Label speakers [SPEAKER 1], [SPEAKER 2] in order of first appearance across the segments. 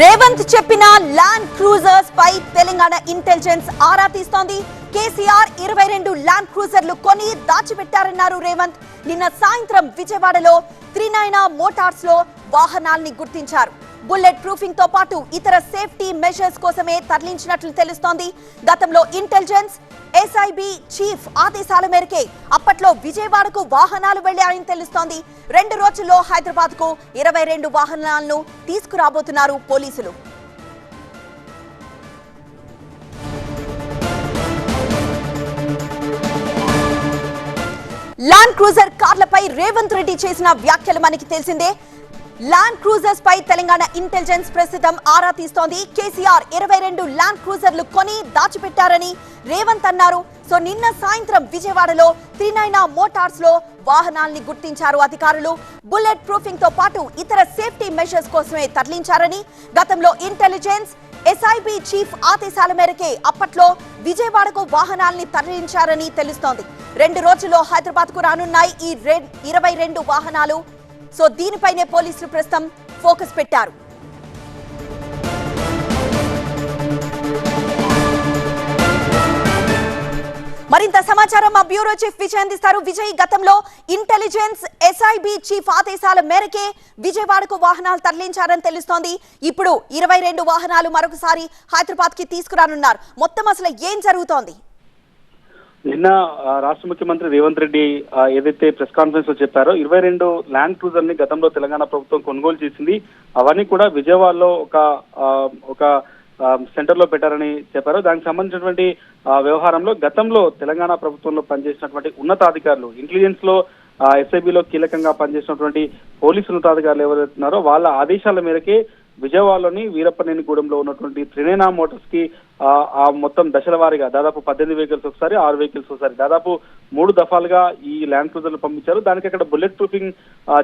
[SPEAKER 1] రేవంత్ చెప్పిన land cruisers పై Telangana intelligence ఆరా తీస్తోంది. కేసీఆర్ ఇరవై రెండు ల్యాండ్ క్రూజర్లు కొని దాచిపెట్టారన్నారు రేవంత్. నిన్న సాయంత్రం విజయవాడలో త్రినయన మోటార్స్లో వాహనాల్ని గుర్తించారు. బుల్లెట్ ప్రూఫింగ్తో పాటు ఇతర సేఫ్టీ మెషర్స్ కోసమే తరలించినట్లు తెలుస్తోంది. గతంలో ఇంటెలిజెన్స్ ఎస్ఐబి చీఫ్ ఆదేశాల మేరకే అప్పట్లో విజయవాడకు వాహనాలు వెళ్ళాయని తెలుస్తోంది. రెండు రోజుల్లో హైదరాబాద్కు ఇరవై రెండు వాహనాలను తీసుకురాబోతున్నారు పోలీసులు. ల్యాండ్ క్రూజర్ కార్లపై రేవంత్ రెడ్డి చేసిన వ్యాఖ్యలు మనకి తెలిసిందే. ల్యాండ్ క్రూజర్స్ పై తెలంగాణ ఇంటెలిజెన్స్ ప్రస్తుతం ఆరా తీస్తోంది. కేసీఆర్ ఇరవై రెండు ల్యాండ్ క్రూజర్లు కొని దాచిపెట్టారని రేవంత్ అన్నారు. సో నిన్న సాయంత్రం విజయవాడలో త్రినైనా మోటార్స్లో వాహనాల్ని గుర్తించారు అధికారులు. బుల్లెట్ ప్రూఫింగ్తో పాటు ఇతర సేఫ్టీ మెషర్స్ కోసమే తరలించారని గతంలో ఇంటెలిజెన్స్ ఎస్ఐబి చీఫ్ ఆదేశాల మేరకే అప్పట్లో విజయవాడకు వాహనాల్ని తరలించారని తెలుస్తోంది. రెండు రోజుల్లో హైదరాబాద్కు రానున్నాయి ఈ ఇరవై రెండు వాహనాలు. సో దీనిపైనే పోలీసులు ప్రస్తుతం ఫోకస్ పెట్టారు. మరింత సమాచారం మా బ్యూరో చీఫ్ విజయ్ అందిస్తారు. విజయ్ గతంలో ఇంటెలిజెన్స్ ఎస్ఐబి చీఫ్ ఆదేశాల మేరకే విజయవాడకు వాహనాలు తరలించారని తెలుస్తోంది. ఇప్పుడు ఇరవై రెండు వాహనాలు మరొకసారి హైదరాబాద్కి తీసుకురానున్నారు. మొత్తం అసలు ఏం జరుగుతోంది?
[SPEAKER 2] నిన్న రాష్ట్ర ముఖ్యమంత్రి రేవంత్ రెడ్డి ఏదైతే ప్రెస్ కాన్ఫరెన్స్లో చెప్పారో ఇరవై రెండు ల్యాండ్ క్రూజర్ని గతంలో తెలంగాణ ప్రభుత్వం కొనుగోలు చేసింది. అవన్నీ కూడా విజయవాడలో ఒక ఆ, ఒక సెంటర్లో పెట్టారని చెప్పారు. దానికి సంబంధించినటువంటి వ్యవహారంలో గతంలో తెలంగాణ ప్రభుత్వంలో పనిచేసినటువంటి ఉన్నతాధికారులు ఇంటెలిజెన్స్లో ఎస్ఐబిలో కీలకంగా పనిచేసినటువంటి పోలీసు ఉన్నతాధికారులు ఎవరైతున్నారో వాళ్ళ ఆదేశాల మేరకే విజయవాడలోని వీరప్పనేనిగూడెంలో ఉన్నటువంటి త్రినేనా మోటార్స్కి ఆ, మొత్తం దశల వారీగా దాదాపు పద్దెనిమిది వెహికల్స్ ఒకసారి ఆరు వెహికల్స్ ఒకసారి దాదాపు మూడు దఫాలుగా ఈ ల్యాండ్ క్రూజర్లు పంపించారు. దానికి అక్కడ బుల్లెట్ ప్రూఫింగ్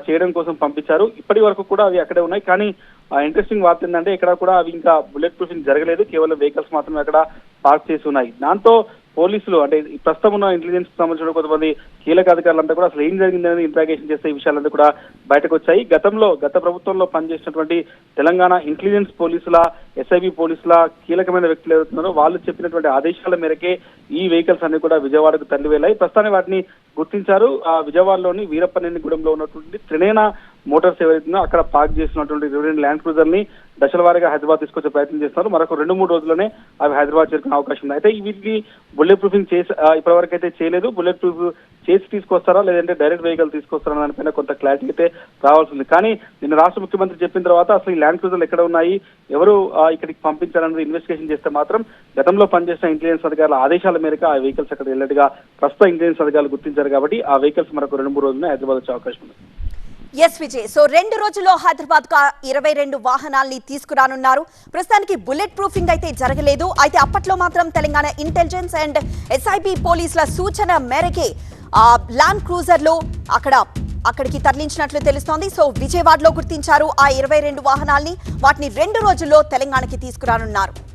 [SPEAKER 2] చేయడం కోసం పంపించారు. ఇప్పటి వరకు కూడా అవి అక్కడే ఉన్నాయి. కానీ ఇంట్రెస్టింగ్ వార్త ఏంటంటే ఇక్కడ కూడా అవి ఇంకా బుల్లెట్ ప్రూఫింగ్ జరగలేదు. కేవలం వెహికల్స్ మాత్రమే అక్కడ పార్క్ చేసి ఉన్నాయి. దాంతో పోలీసులు అంటే ప్రస్తుతం ఉన్న ఇంటెలిజెన్స్ సంబంధించిన కొంతమంది కీలక అధికారులంతా కూడా అసలు ఏం జరిగిందనేది ఇంట్రాగేషన్ చేస్తే ఈ విషయాలంతా కూడా బయటకు వచ్చాయి గతంలో గత ప్రభుత్వంలో పనిచేసినటువంటి తెలంగాణ ఇంటెలిజెన్స్ పోలీసుల ఎస్ఐబి పోలీసుల కీలకమైన వ్యక్తులు ఎవరుతున్నారో వాళ్ళు చెప్పినటువంటి ఆదేశాల మేరకే ఈ వెహికల్స్ అన్ని కూడా విజయవాడకు తరలి వెళ్ళాయి ప్రస్తుతానికి వాటిని గుర్తించారు. ఆ విజయవాడలోని వీరప్పనేనిగూడెంలో ఉన్నటువంటి త్రినేన మోటార్స్ ఏవైతుందో అక్కడ పార్క్ చేసినటువంటి రెండు ల్యాండ్ క్రూజర్ని దశల వారీగా హైదరాబాద్ తీసుకొచ్చే ప్రయత్నం చేస్తున్నారు. మరొక రెండు మూడు రోజుల్లోనే అవి హైదరాబాద్ చేరుకునే అవకాశం ఉంది. అయితే వీటికి బుల్లెట్ ప్రూఫింగ్ చేసి ఇప్పటివరకు అయితే చేయలేదు. బుల్లెట్ ప్రూఫ్ చేసి తీసుకొస్తారా? లేదంటే డైరెక్ట్ వెహికల్ తీసుకొస్తారా దానిపైన కొంత క్లారిటీ అయితే రావాల్సింది కానీ నిన్న రాష్ట్ర ముఖ్యమంత్రి చెప్పిన తర్వాత అసలు ఈ ల్యాండ్ క్రూజర్లు ఎక్కడ ఉన్నాయి? ఎవరు ఇక్కడికి పంపించారన్నది ఇన్వెస్టిగేషన్ చేస్తే మాత్రం గతంలో పనిచేసిన ఇంటెలిజెన్స్ అధికారుల ఆదేశాల మేరకు ఆ వెహికల్స్ అక్కడ వెళ్ళట్టుగా ప్రస్తుత ఇంటెలిజెన్స్ అధికారులు గుర్తించారు కాబట్టి ఆ వెహికల్స్ మరొక రెండు మూడు రోజుల్లో హైదరాబాద్ వచ్చే అవకాశం ఉంది.
[SPEAKER 1] ఎస్ విజయ్ సో రెండు రోజుల్లో హైదరాబాద్కు ఇరవై రెండు వాహనాల్ని తీసుకురానున్నారు. ప్రస్తుతానికి బుల్లెట్ ప్రూఫింగ్ అయితే జరగలేదు. అయితే అప్పట్లో మాత్రం తెలంగాణ ఇంటెలిజెన్స్ అండ్ ఎస్ఐబి పోలీసుల సూచన మేరకే ల్యాండ్ క్రూజర్లు అక్కడ అక్కడికి తరలించినట్లు తెలుస్తోంది. సో విజయవాడలో గుర్తించారు ఆ ఇరవై రెండు వాహనాల్ని. వాటిని రెండు రోజుల్లో తెలంగాణకి తీసుకురానున్నారు.